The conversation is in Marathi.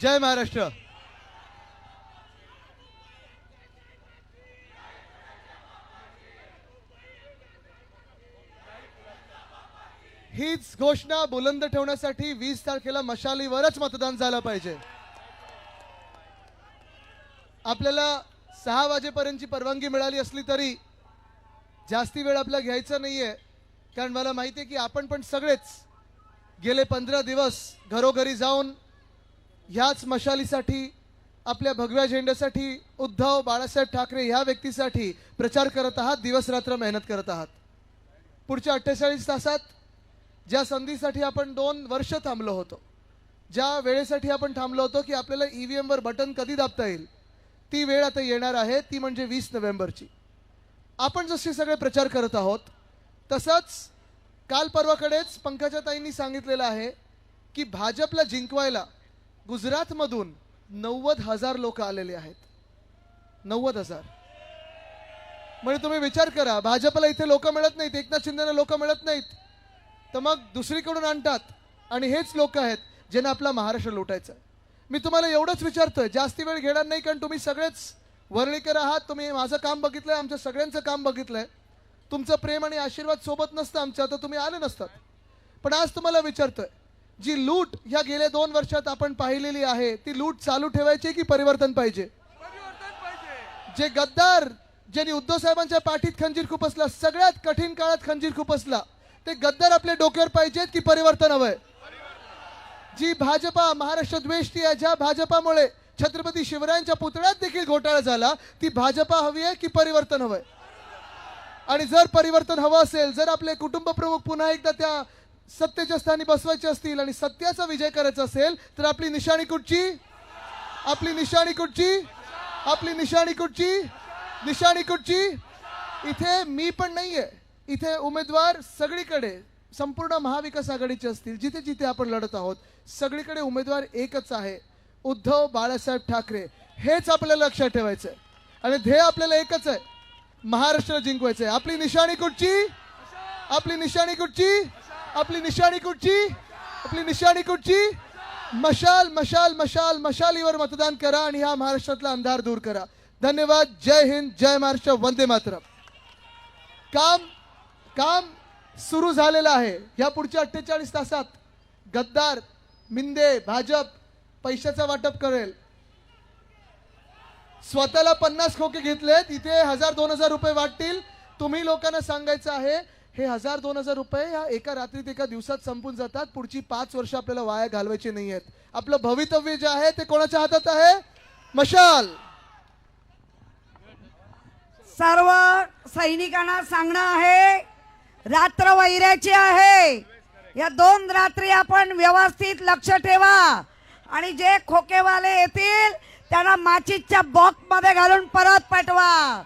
जय महाराष्ट्र. हीच घोषणा बुलंद ठेवण्यासाठी वीस तारखेला मशालीवरच मतदान झालं पाहिजे. आपल्याला सहा वाजेपर्यंतची परवानगी मिळाली असली तरी जास्ती वेळ आपला घ्यायचा नाहीये. कारण मला माहिती आहे की आपण पण सगळेच गेले पंधरा दिवस घरोघरी जाऊन ह्याच मशालीसाठी आपल्या भगव्या झेंड्यासाठी उद्धव बाळासाहेब ठाकरे ह्या व्यक्तीसाठी प्रचार करत आहात दिवस रात्र मेहनत करत आहात. पुढच्या अठ्ठेचाळीस तासात ज्या संधीसाठी आपण दोन वर्ष थांबलो होतो ज्या वेळेसाठी आपण थांबलो होतो की आपल्याला ई व्ही एमवर बटन कधी दाबता येईल ती वेळ आता येणार आहे ती म्हणजे वीस नोव्हेंबरची. आपण जसे सगळे प्रचार करत आहोत तसंच काल परवाकडेच पंकजाताईंनी सांगितलेलं आहे की भाजपला जिंकवायला गुजरातमधून नव्वद हजार लोक आलेले आहेत. नव्वद हजार. म्हणजे तुम्ही विचार करा भाजपला इथे लोक मिळत नाहीत एकनाथ शिंदेना लोक मिळत नाहीत. तर मग दुसरीकडून आणतात आणि हेच लोक आहेत ज्यांना आपला महाराष्ट्र लुटायचा आहे. मी तुम्हाला एवढंच विचारतोय जास्ती वेळ घेणार नाही कारण तुम्ही सगळेच वर्णिकर आहात तुम्ही माझं काम बघितलंय आमच्या सगळ्यांचं काम बघितलंय. तुमचं प्रेम आणि आशीर्वाद सोबत नसतं आमच्या तर तुम्ही आले नसतात. पण आज तुम्हाला विचारतोय जी लूट ह्या गेल्या दोन वर्षात आपण पाहिलेली आहे ती लूट चालू ठेवायची की परिवर्तन पाहिजे? जे गद्दार ज्यांनी उद्धव साहेबांच्या पाठीत खंजीर खुपसला सगळ्यात कठीण काळात खंजीर खुपसला ते गद्दार आपल्या डोक्यावर पाहिजेत की परिवर्तन हवंय? जी भाजपा महाराष्ट्र द्वेष्टी आहे ज्या भाजपामुळे छत्रपती शिवरायांच्या पुतळ्यात देखील घोटाळा झाला ती भाजपा हवी आहे की परिवर्तन हवंय? आणि जर परिवर्तन हवं असेल जर आपले कुटुंब प्रमुख पुन्हा एकदा त्या सत्तेच्या स्थानी बसवायचे असतील आणि सत्याचा विजय करायचा असेल तर आपली निशाणी कुठची? आपली निशाणी कुठची? आपली निशाणी कुठची? निशाणी कुठची? इथे मी पण नाहीये. इथे उमेदवार सगळीकडे संपूर्ण महाविकास आघाडीचे असतील जिथे जिथे आपण लढत आहोत सगळीकडे उमेदवार एकच आहे. उद्धव बाळासाहेब ठाकरे. हेच आपल्याला लक्षात ठेवायचं आहे आणि ध्येय आपल्याला एकच आहे. महाराष्ट्र जिंकवायचं आहे आपली निशाणी कुठची? आपली निशाणी कुठची? आपली निशाणी कुठची आपली निशाणी कुठची मशाल मशाल मशाल मशालीवर मतदान करा आणि हा महाराष्ट्रातला अंधार दूर करा. धन्यवाद. जय हिंद जय महाराष्ट्र. वंदे मातरम. काम काम सुरू झालेलं आहे. या पुढच्या अठ्ठेचाळीस तासात गद्दार मिंदे भाजप पैशाचा वाटप करेल. स्वतःला पन्नास खोके घेतलेत. इथे हजार दोन हजार रुपये वाटतील. तुम्ही लोकांना सांगायचं आहे हे हजार दोन हजार रुपये या एका रात्रीत एका दिवसात संपून जातात. पुढची पाच वर्ष आपल्याला वाया घालवायची नाही आहेत. आपलं भवितव्य जे आहे ते कोणाच्या हातात आहे? मशाल. सर्व सैनिकांना सांगणं आहे रात्र वैऱ्याची आहे. या दोन रात्री आपण व्यवस्थित लक्ष ठेवा. आणि जे खोकेवाले येतील त्यांना माचीच्या बॉक्समध्ये घालून परत पाठवा.